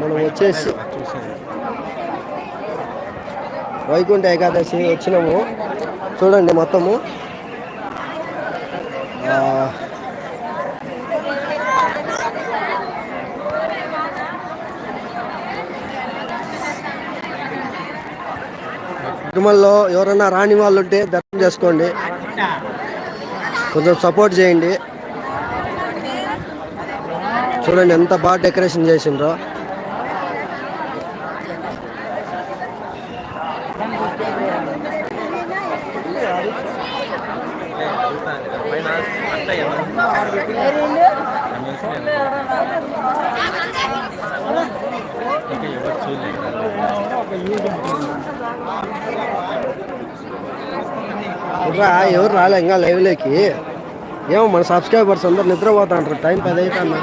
మనం వచ్చేసి వైకుంఠ ఏకాదశి వచ్చినాము. చూడండి మొత్తము. తిరుమలలో ఎవరైనా రాని వాళ్ళు ఉంటే దర్శనం చేసుకోండి. కొంచెం సపోర్ట్ చేయండి. చూడండి ఎంత బాగా డెకరేషన్ చేసిండ్రో. ఎవరు రాలే ఇంకా లైవ్లోకి. ఏమో మన సబ్స్క్రైబర్స్ అందరు నిద్రపోతా అంటారు టైం పది అవుతాను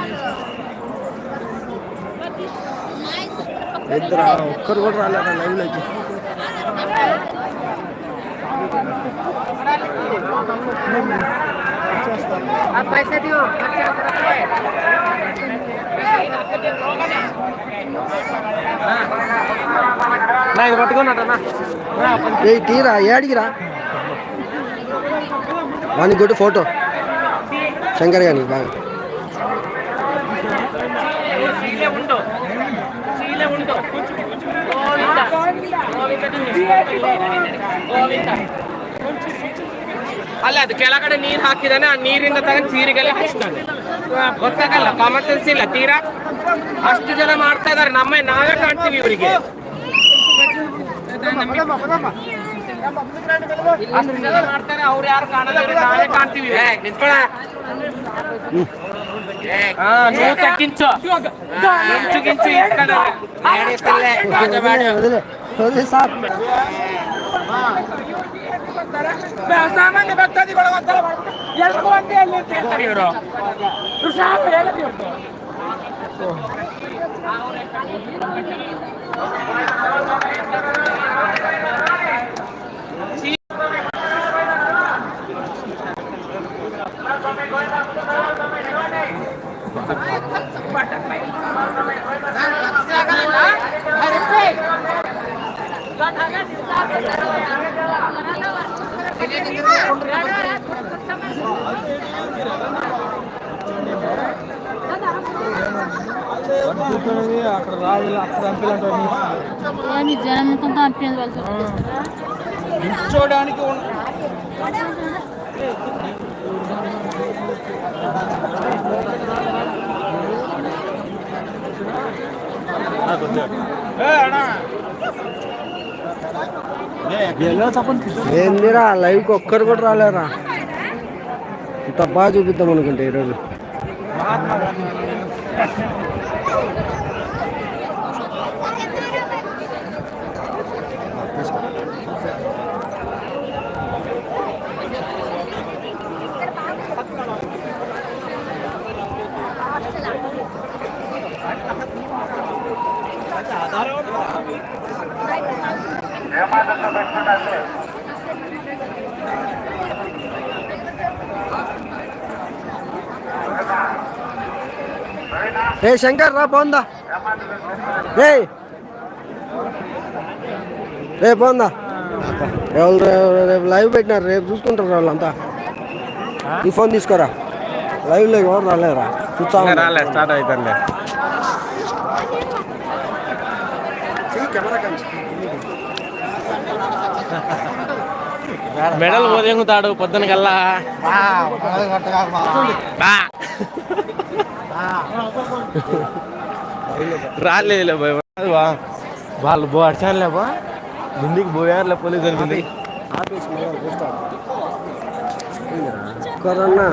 ఇద్దరు ఒక్కరు కూడా రాలేదా లైవ్లోకి ఇది తీరా ఏడిగిరా గుడ్ ఫోటో. శంకర్ గారి బాగా ಅಲ್ಲ ಅದು ಕೆಳಗಡೆ ನೀರು ಹಾಕಿದಾನೆ ಆ ನೀರಿಂದ ತಗ ಸೀರಿಗೆಲ್ಲ ಹಚ್ತಾನೆ. ಗೊತ್ತಾಗಲ್ಲ ಕಾಮನ್ ಸೆನ್ಸ್ ಇಲ್ಲ. ತೀರಾ? ಅಷ್ಟು ಜನ ಮಾಡ್ತಾ ಇದಾರೆ. ನಮ್ಮ ನಾವೇ ಕಾಣ್ತೀವಿ ಇವರಿಗೆ. ಅವ್ರು ಯಾರು ಕಾಣಲ್ಲ ನಾವೇ ಕಾಣ್ತೀವಿ. ಹಾ ನೀವು ತಗ್ಗಿಂಚು ಇಂಚು ಗಿಂಚು ಇಟ್ಕೊಂಡು ಏನಿಸ್ತಲ್ಲೇ, ರಾಜ ಬೇಡ. వదిలే వదిలే సార్ ಸಾಮಾನ್ಯ ಭಕ್ತಾದಿಗಳು ಒಂಥರ ಎಲ್ರಿಗೂ ಒಂದೇ ಅಲ್ಲಿ ಅಂತ ಹೇಳ್ತಾರೆ ಇವರು ಇವ್ರು ಸಾಕು ಹೇಳೋದು అక్కడ రాజు అక్కడ పంపించాలి జనం కొంత పంపించవలసి కూర్చోడానికి ఉండదు ఏందిరా లైవ్కి ఒక్కరు కూడా రాలేరా? ఇంత బాగా చూపిద్దాం అనుకుంటే ఈరోజు. రే శంకర్ రా పోందా. రే. రే పోందా. ఎవరు రేపు లైవ్ పెట్టినారు రేపు చూసుకుంటారు వాళ్ళంతా. ఈ ఫోన్ తీసుకోరా. లైవ్లో ఎవరు రాలేరా? చూస్తా. రాలే స్టార్ట్ అవుతుంది మెడల్ పోదెంగుతాడు పొద్దున కల్లా బా. రాలేదు భయ వాళ్ళు బో అడిచానులే బా. ముందుకు పోయారులే పోలీసు అనుకుంది. ఆఫీస్ మీద చూస్తాడు కరోనా